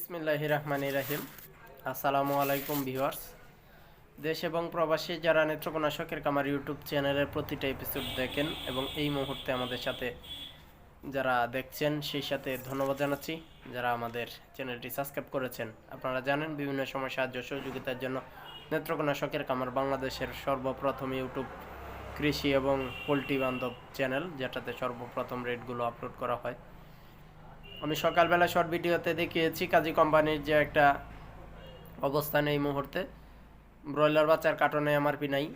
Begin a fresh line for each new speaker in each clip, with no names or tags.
বিসমিল্লাহ রহমান রাহিম। আসসালামু আলাইকুম ভিউয়ার্স। দেশ এবং প্রবাসী যারা নেত্রকোনা শখের কামার ইউটিউব চ্যানেলের প্রতিটা এপিসোড দেখেন এবং এই মুহূর্তে আমাদের সাথে যারা দেখছেন, সেই সাথে ধন্যবাদ জানাচ্ছি। যারা আমাদের চ্যানেলটি সাবস্ক্রাইব করেছেন, আপনারা জানেন বিভিন্ন সময় সাহায্য সহযোগিতার জন্য নেত্রকোনা শখের কামার বাংলাদেশের সর্বপ্রথম ইউটিউব কৃষি এবং পোলট্রি বান্ধব চ্যানেল, যেটাতে সর্বপ্রথম রেটগুলো আপলোড করা হয়। আমি সকালবেলা শর্ট ভিডিওতে দেখিয়েছি কাজী কোম্পানির যে একটা অবস্থান এই মুহূর্তে। ব্রয়লার বাচ্চার কার্টনে এমআরপি নাই।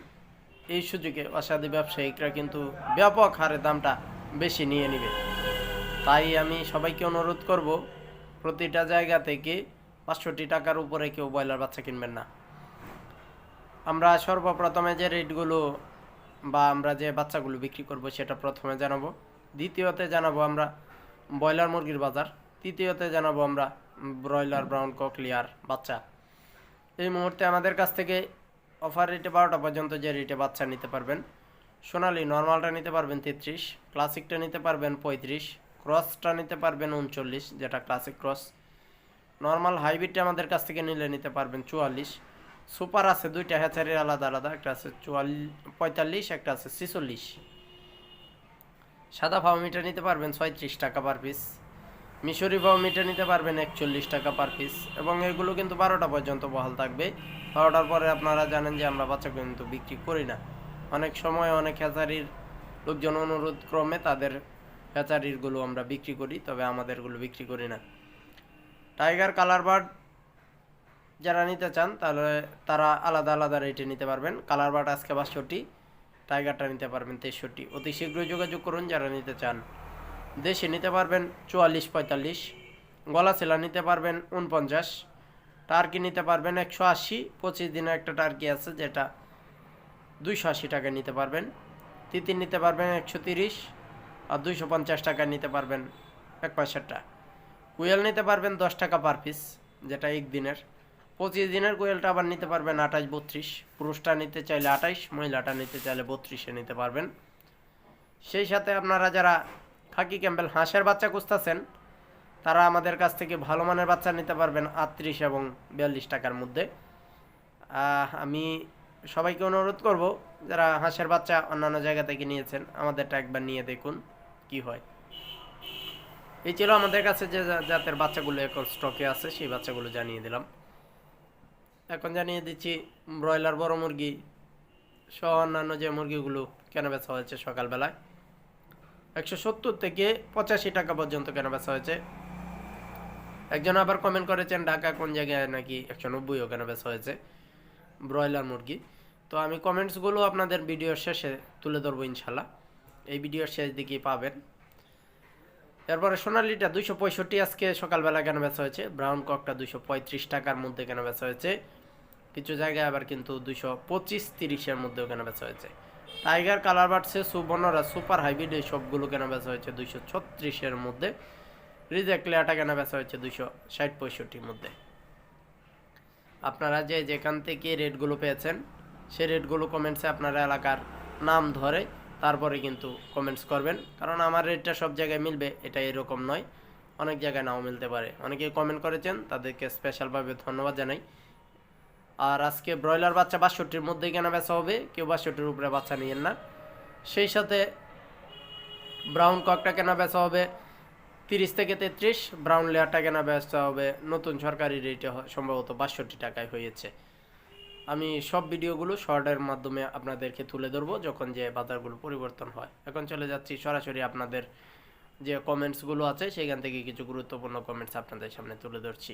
এই সুযোগে অসাধু ব্যবসায়িকরা কিন্তু ব্যাপক হারে দামটা বেশি নিয়ে নেবে। তাই আমি সবাইকে অনুরোধ করব, প্রতিটা জায়গা থেকে পাঁচশোটি টাকার উপরে কেউ ব্রয়লার বাচ্চা কিনবেন না। আমরা সর্বপ্রথমে যে রেটগুলো বা আমরা যে বাচ্চাগুলো বিক্রি করব সেটা প্রথমে জানাব। দ্বিতীয়তে জানাব আমরা ব্রয়লার মুরগির বাজার। তৃতীয়তে জানাব আমরা ব্রয়লার ব্রাউন ককলিয়ার বাচ্চা। এই মুহূর্তে আমাদের কাছ থেকে অফার রেটে বারোটা পর্যন্ত যে রেটে বাচ্চা নিতে পারবেন, সোনালি নর্মালটা নিতে পারবেন তেত্রিশ ক্লাসিকটা নিতে পারবেন পঁয়ত্রিশ ক্রসটা নিতে পারবেন উনচল্লিশ, যেটা ক্লাসিক ক্রস নর্মাল হাইব্রিডটা আমাদের কাছ থেকে নিলে নিতে পারবেন চুয়াল্লিশ। সুপার আছে দুইটা হ্যাচারির আলাদা আলাদা, একটা আছে চুয়াল্লিশ পঁয়তাল্লিশ, একটা আছে ছিচল্লিশ। সাদা ফাউমিটা নিতে পারবেন ছয়ত্রিশ টাকা পার পিস মিশরি ফাউমিটা নিতে পারবেন একচল্লিশ টাকা পার পিস এবং এগুলো কিন্তু বারোটা পর্যন্ত বহাল থাকবে। বারোটার পরে আপনারা জানেন যে আমরা বাচ্চা কিন্তু বিক্রি করি না। অনেক সময় অনেক হ্যাচারির লোকজন অনুরোধ ক্রমে তাদের হ্যাচারিরগুলো আমরা বিক্রি করি, তবে আমাদেরগুলো বিক্রি করি না। টাইগার কালার বার্ড যারা নিতে চান, তাহলে তারা আলাদা আলাদা রেটে নিতে পারবেন। কালার বার্ড আজকে বাষট্টি। টাইগারটা নিতে পারবেন তেষট্টি। অতি শীঘ্রই যোগাযোগ করুন যারা নিতে চান। দেশে নিতে পারবেন চুয়াল্লিশ, পঁয়তাল্লিশ। গলা ছেলা নিতে পারবেন উনপঞ্চাশ টার্কি নিতে পারবেন একশো আশি। পঁচিশ দিনের একটা টার্কি আছে যেটা দুইশো আশি টাকা নিতে পারবেন। তিতির নিতে পারবেন একশো তিরিশ। আর দুইশো পঞ্চাশ টাকা নিতে পারবেন এক পয়সাটা কুয়েল নিতে পারবেন দশ টাকা পার পিস, যেটা এক দিনের পঁচিশ দিনের কোয়েলটা আবার নিতে পারবেন আঠাশ, বত্রিশ। পুরুষটা নিতে চাইলে আঠাইশ মহিলাটা নিতে চাইলে বত্রিশে নিতে পারবেন। সেই সাথে আপনারা যারা খাকি ক্যাম্পেল হাঁসের বাচ্চা খুঁজতেছেন, তারা আমাদের কাছ থেকে ভালো মানের বাচ্চা নিতে পারবেন আটত্রিশ এবং বিয়াল্লিশ টাকার মধ্যে। আমি সবাইকে অনুরোধ করব, যারা হাঁসের বাচ্চা অন্যান্য জায়গা থেকে নিয়েছেন, আমাদেরটা একবার নিয়ে দেখুন কি হয়। এই ছিল আমাদের কাছে যে জাতের বাচ্চাগুলো এখন স্টকে আছে, সেই বাচ্চাগুলো জানিয়ে দিলাম। এখন জানিয়ে দিচ্ছি, ব্রয়লার বড় মুরগি সহ অন্যান্য যে মুরগিগুলো কেনা বেচা হয়েছে সকালবেলায়, একশো সত্তর থেকে পঁচাশি টাকা পর্যন্ত কেনা বেচা হয়েছে। একজন আবার কমেন্ট করেছেন, ঢাকা কোন জায়গায় নাকি একশো নব্বইও কেনা বেচা হয়েছে ব্রয়লার মুরগি। তো আমি কমেন্টসগুলো আপনাদের ভিডিওর শেষে তুলে ধরবো ইনশাল্লাহ। এই ভিডিওর শেষ দিকেই পাবেন। এরপরে সোনালিটা দুইশো পঁয়ষট্টি, আজকে সকালবেলা কেন বেচা হয়েছে? ব্রাউন ককটা দুইশো পঁয়ত্রিশ টাকার মধ্যে কেন বেচা হয়েছে? কিছু জায়গায় আবার কিন্তু দুইশো পঁচিশ, তিরিশের মধ্যেও কেন বেচা হয়েছে? টাইগার, কালার বাড়ছে সুবর্ণরা সুপার, হাইব্রিড, এই সবগুলো কেন বেচা হয়েছে দুইশো ছত্রিশের মধ্যে? রিজেক্ট লেয়ারটা কেন বেচা হয়েছে দুইশো ষাট পঁয়ষট্টির মধ্যে? আপনারা যে যেখান থেকে রেটগুলো পেয়েছেন সেই রেটগুলো কমেন্টসে আপনারা এলাকার নাম ধরে তারপরে কিন্তু কমেন্টস করবেন। কারণ আমার রেটটা সব জায়গায় মিলবে, এটা এরকম নয়। অনেক জায়গায় নাও মিলতে পারে। অনেকে কমেন্ট করেছেন, তাদেরকে স্পেশালভাবে ধন্যবাদ জানাই। আর আজকে ব্রয়লার বাচ্চা বাষট্টির মধ্যেই কেনা বেচা হবে, কেউ বাষট্টির উপরে বাচ্চা নিয়েন না। সেই সাথে ব্রাউন ককটা কেনা বেচা হবে, তিরিশ থেকে তেত্রিশ। ব্রাউন লেয়ারটা কেনা বেচা হবে, নতুন সরকারি রেটে সম্ভবত বাষট্টি টাকায় হয়েছে। আমি সব ভিডিওগুলো শর্টের মাধ্যমে আপনাদেরকে তুলে ধরবো যখন যে বাজারগুলো পরিবর্তন হয়। এখন চলে যাচ্ছি সরাসরি আপনাদের যে কমেন্টসগুলো আছে, সেখান থেকে কিছু গুরুত্বপূর্ণ কমেন্টস আপনাদের সামনে তুলে ধরছি।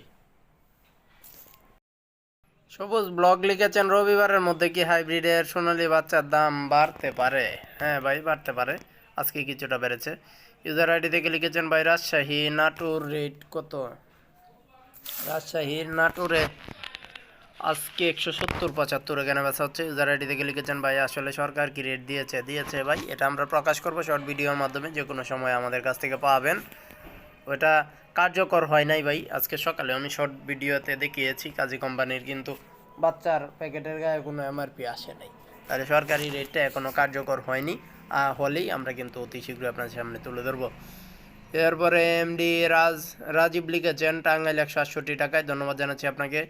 সবুজ ব্লগ লিখেছেন, রবিবারের মধ্যে কি হাইব্রিডের সোনালী বাচ্চার দাম বাড়তে পারে? হ্যাঁ ভাই, বাড়তে পারে। আজকে কিছুটা বেড়েছে। ইউজার আইডি থেকে লিখেছেন, ভাই, রাজশাহী নাটুর রেট কত? রাজশাহীর নাটুরে আজকে একশো সত্তর, পঁচাত্তরে কেনা বেচা হচ্ছে। ইউজার আইডি থেকে লিখেছেন, ভাই, আসলে সরকার কি রেট দিয়েছে? দিয়েছে, ভাই, এটা আমরা প্রকাশ করব শর্ট ভিডিওর মাধ্যমে যে কোনো সময় আমাদের কাছ থেকে পাবেন। ওটা কার্যকর হয় নাই, ভাই। আজকে সকালে আমি শর্ট ভিডিওতে দেখিয়েছি, কাজী কোম্পানির কিন্তু বাচ্চার প্যাকেটের গায়ে কোনো এমআরপি আসে নাই। তাহলে সরকারি রেটটা এখনও কার্যকর হয়নি। হলেই আমরা কিন্তু অতি শীঘ্রই আপনার সামনে তুলে ধরবো। এরপরে এমডি রাজ, রাজীব লিখেছেন, টাঙ্গাইল একশো আটষট্টি টাকায় ধন্যবাদ জানাচ্ছি আপনাকে।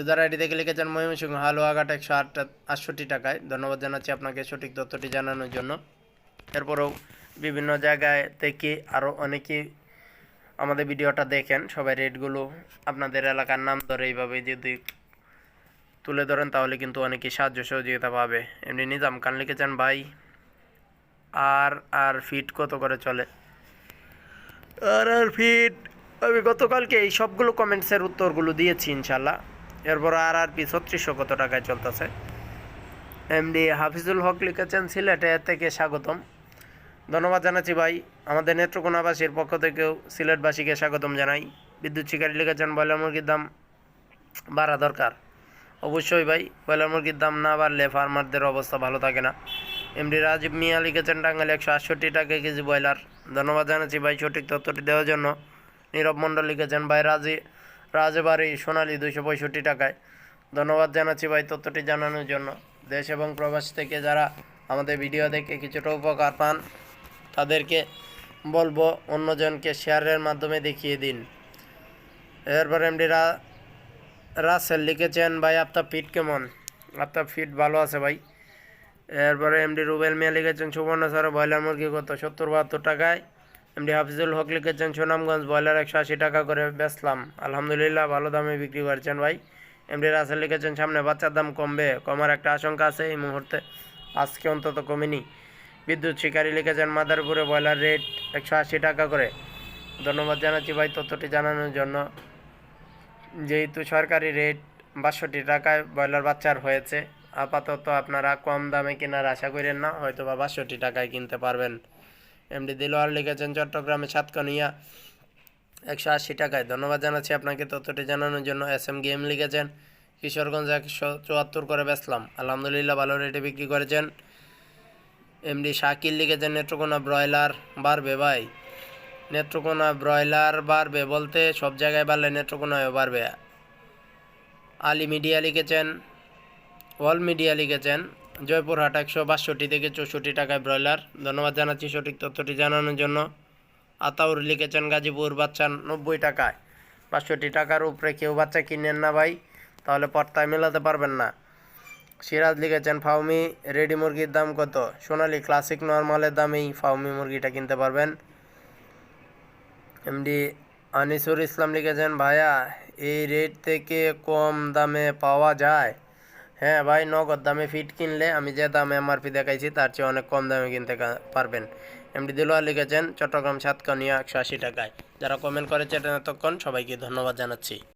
উদার আইডি থেকে লিখেছেন ময়মনসিংহ হালুয়াঘাট একশো আট আটষট্টি টাকায়। ধন্যবাদ জানাচ্ছি আপনাকে সঠিক তথ্যটি জানানোর জন্য। এরপরেও বিভিন্ন জায়গায় থেকে আরও অনেকেই আমাদের ভিডিওটা দেখেন। সবাই রেটগুলো আপনাদের এলাকার নাম ধরে এইভাবে যদি তুলে ধরেন, তাহলে কিন্তু অনেকেই সাহায্য সহযোগিতা পাবে। এমনি নিজাম খান লিখেছেন, ভাই, আর আর ফিট কত করে চলে? আর আর ফিট আমি গতকালকে এই সবগুলো কমেন্টসের উত্তরগুলো দিয়েছি, ইনশাল্লাহ। এরপর আর আর পি ছত্রিশশো কত টাকায় চলতেছে? এমডি হাফিজুল হক লিখেছেন, সিলেটে থেকে স্বাগতম। ধন্যবাদ জানাচ্ছি ভাই। আমাদের নেত্রকোনাবাসীর পক্ষ থেকেও সিলেটবাসীকে স্বাগতম জানাই। বিদ্যুৎ শিকারী লিখেছেন, ব্রয়লার মুরগির দাম বাড়া দরকার। অবশ্যই ভাই, ব্রয়লার মুরগির দাম না বাড়লে ফার্মারদের অবস্থা ভালো থাকে না। এমডি রাজীব মিয়া লিখেছেন, টাঙ্গাইল একশো আটষট্টি টাকা কেজি ব্রয়লার। ধন্যবাদ জানাচ্ছি ভাই, সঠিক তথ্যটি দেওয়ার জন্য। নীরব মণ্ডল লিখেছেন, ভাই, রাজি রাজবাড়ি সোনালি দুশো পঁয়ষট্টি টাকায়। ধন্যবাদ জানাচ্ছি ভাই তথ্যটি জানানোর জন্য। দেশ এবং প্রবাস থেকে যারা আমাদের ভিডিও দেখে কিছুটা উপকার পান, তাদেরকে বলব অন্যজনকে শেয়ারের মাধ্যমে দেখিয়ে দিন। এরপর এমডি রাসেল লিখেছেন, ভাই, আপনার ফিট কেমন? আপনার ফিট ভালো আছে ভাই। এরপরে এমডি রুবেল মিয়া লিখেছেন, সুবর্ণ স্যার ব্রয়লার মুরগি কত সত্তর বাহাত্তর টাকায় এমডি হাফিজুল হক লিখেছেন, সুনামগঞ্জ ব্রয়লার একশো আশি টাকা করে বেচলাম। আলহামদুলিল্লাহ, ভালো দামে বিক্রি করছেন ভাই। এমডি রাসেল লিখেছেন, সামনে বাচ্চার দাম কমবে। কমার একটা আশঙ্কা আছে, এই মুহূর্তে আজকে অন্তত কমেনি। বিদ্যুৎ শিকারী লিখেছেন, মাদারপুরে ব্রয়লার রেট একশো আশি টাকা করে। ধন্যবাদ জানাচ্ছি ভাই তথ্যটি জানানোর জন্য। যেহেতু সরকারি রেট বাষট্টি টাকায় ব্রয়লার বাচ্চার হয়েছে, আপাতত আপনারা কম দামে কেনার আশা করেন না হয়তো বা বাষট্টি টাকায় কিনতে পারবেন। এমডি দিলোয়ার লিখেছেন, চট্টগ্রামে সাতকানিয়া একশো আশি টাকায়। ধন্যবাদ জানাচ্ছি আপনাকে তথ্যটি জানানোর জন্য। এস এম গেম লিখেছেন, কিশোরগঞ্জ একশো চুয়াত্তর করে বেচলাম। আলহামদুলিল্লাহ, ভালো রেটে বিক্রি করেছেন। এমডি শাকিল লিখেছেন, নেত্রকোনা ব্রয়লার বাড়বে ভাই। নেত্রকোনা ব্রয়লার বাড়বে বলতে সব জায়গায় বাড়লে নেত্রকোনায়ও বাড়বে। আলী মিডিয়া লিখেছেন, ওয়াল মিডিয়া লিখেছেন জয়পুরহাট একশো বাষট্টি থেকে চৌষট্টি টাকায় ব্রয়লার। ধন্যবাদ জানাচ্ছি সঠিক তথ্যটি জানানোর জন্য। আতাউর লিখেছেন গাজীপুর, বাচ্চা নব্বই টাকায়। বাষট্টি টাকার উপরে কেউ বাচ্চা কিনেন না ভাই, তাহলে পর্তায় মেলাতে পারবেন না। সিরাজ লিখেছেন ফাউমি রেডি মুরগির দাম কত? সোনালি ক্লাসিক নর্মালের দামেই ফাউমি মুরগিটা কিনতে পারবেন। এমডি আনিসুর ইসলাম লিখেছেন, ভাইয়া, এই রেট থেকে কম দামে পাওয়া যায়? হ্যাঁ ভাই, নগদ দামে ফিট কিনলে আমি যে দামে এমআরপি দেখাইছি, তার চেয়ে অনেক কম দামে কিনতে পারবেন। এমডি দিলোয়া লিখেছেন, চট্টগ্রাম সাতকানিয়া একশো আশি টাকায়। যারা কমেন্ট করেছে, এটা এতক্ষণ সবাইকে ধন্যবাদ জানাচ্ছি।